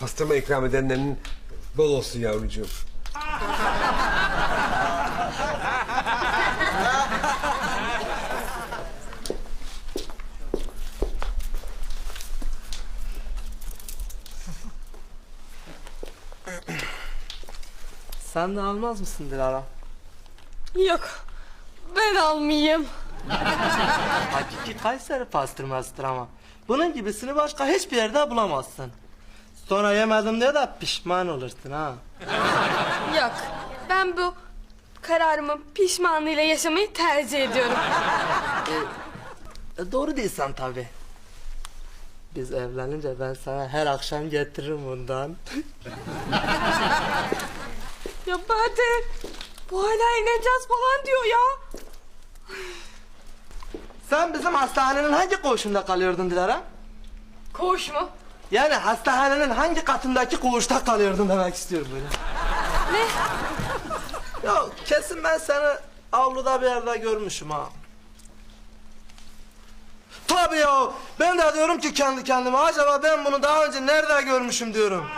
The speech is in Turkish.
Kıstama ikram edenlerin bol olsun yavrucuğum. Sen de almaz mısın Dilara? Yok. Ben almayayım. Hakiki Kayseri pastırmasıdır ama. Bunun gibisini başka hiçbir yerde bulamazsın. Sonra yemedim diye de pişman olursun ha. Yok. Ben bu kararımın pişmanlığıyla yaşamayı tercih ediyorum. E, doğru değilsen tabi. Biz evlenince ben sana her akşam getiririm bundan. Ya Bahadır. Bu hala evleneceğiz falan diyor ya. Sen bizim hastanenin hangi koğuşunda kalıyordun Dilara? Koğuş mu? Yani hastanenin hangi katındaki koğuşta kalıyordun demek istiyorum böyle. Ne? Ya kesin ben seni avluda bir yerde görmüşüm ha. Tabii ya. Ben de diyorum ki kendi kendime acaba ben bunu daha önce nerede görmüşüm diyorum.